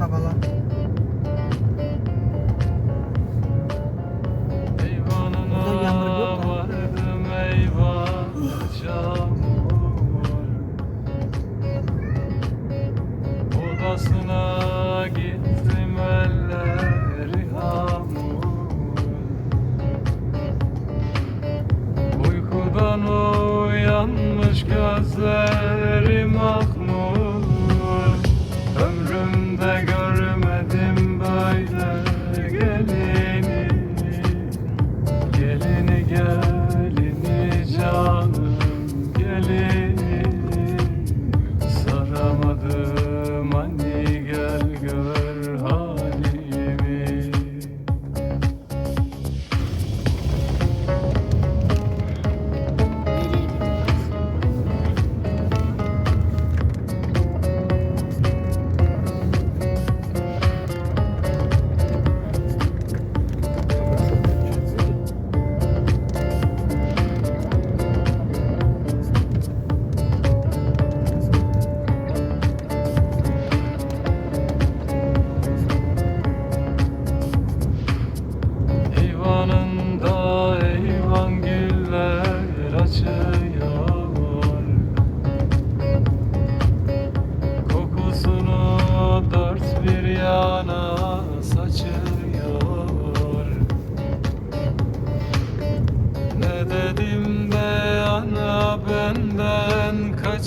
tava lá.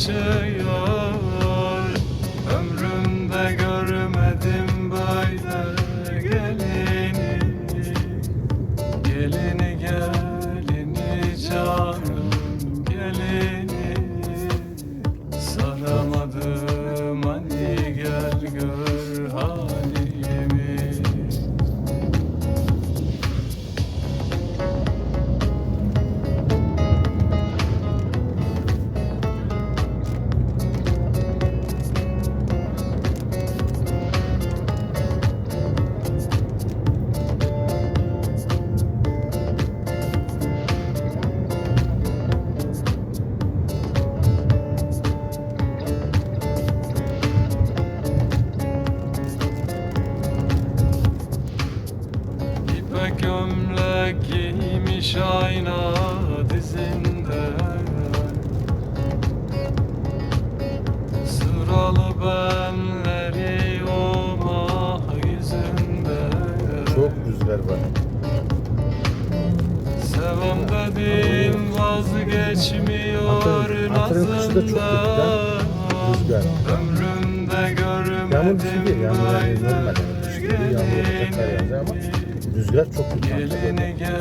geçiyor şeyler var. Sevam dedim vazgeçmiyor nazında Rüzgar. Ömrümde görmedim Yağmur bir şey değil. Yağmur yani normal. Yani. Rüzgar yağmur olacaklar yağacak ama çok kötü.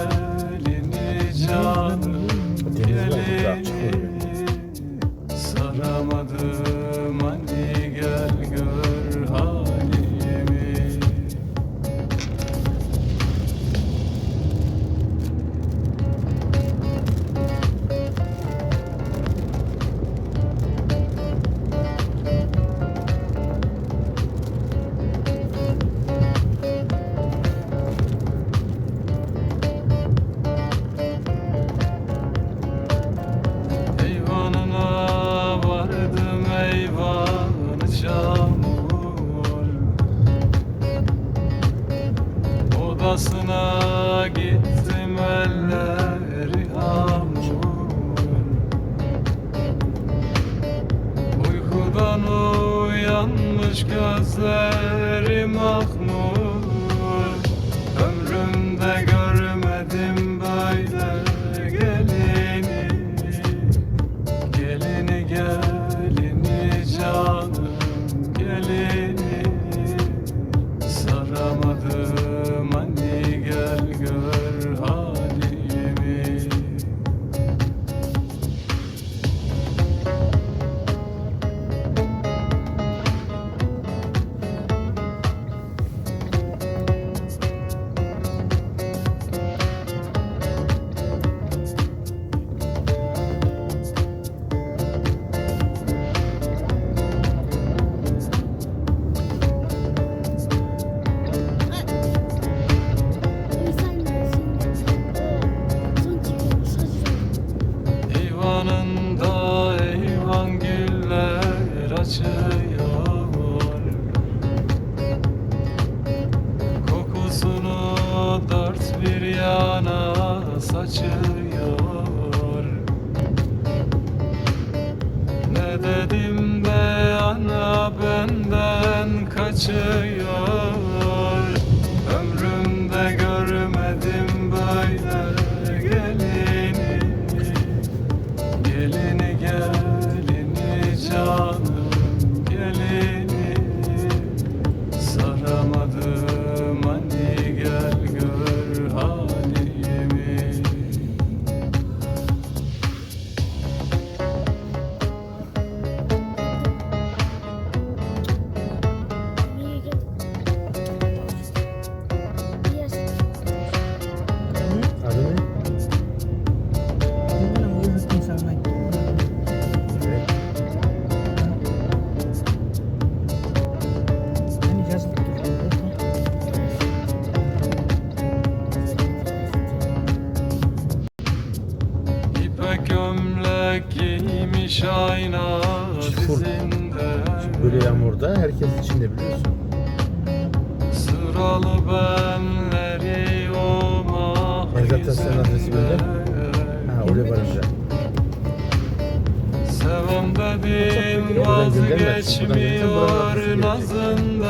Yanmış gözlerim ah akmış kaçıyor gömlek giymiş ayna dizinde. Böyle yağmurda herkes içinde biliyorsun. Sıralı benleri o Ben zaten senin adresi gönder. Ha oraya varınca. Sevem dedim vazgeçmiyor nasıl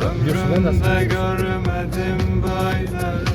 Ömrümde görmedim böyle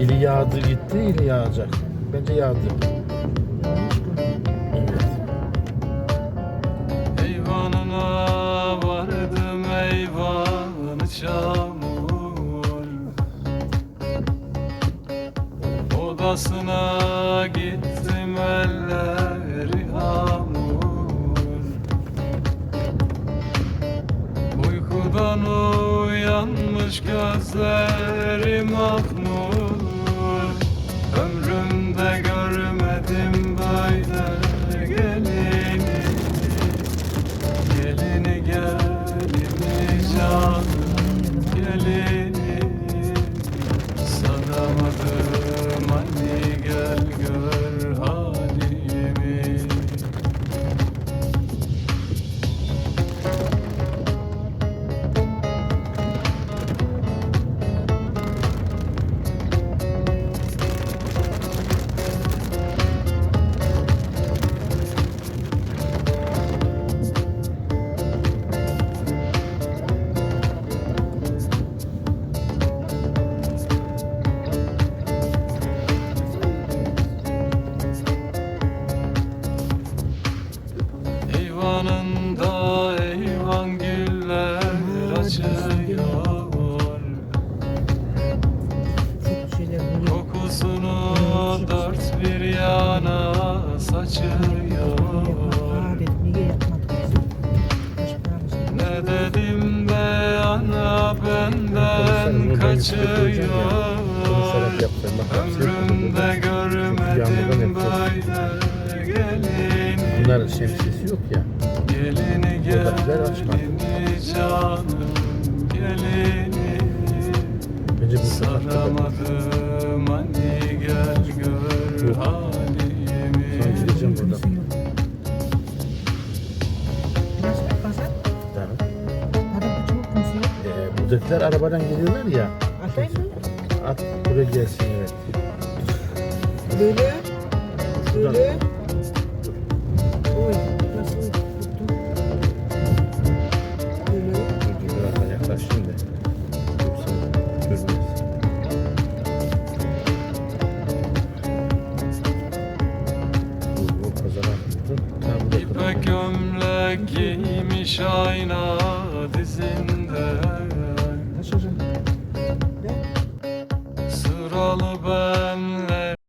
İli yağdı gitti, ili yağacak. Bence yağdı. Evet. Vardım eyvanı çamur Odasına gittim elleri hamur Uykudan uyanmış gözlerim mahmur benden kaçıyor Konuşarak yaptım. Bak, Ömrümde görmedim böyle gelini Bunların şemsiyesi yok ya. Buradakiler açmadı. Bence bu halimi Sonra gideceğim buradan. Ee, buradakiler arabadan geliyorlar ya. Atayım mı? At buraya gelsin evet. Böyle. Şuradan.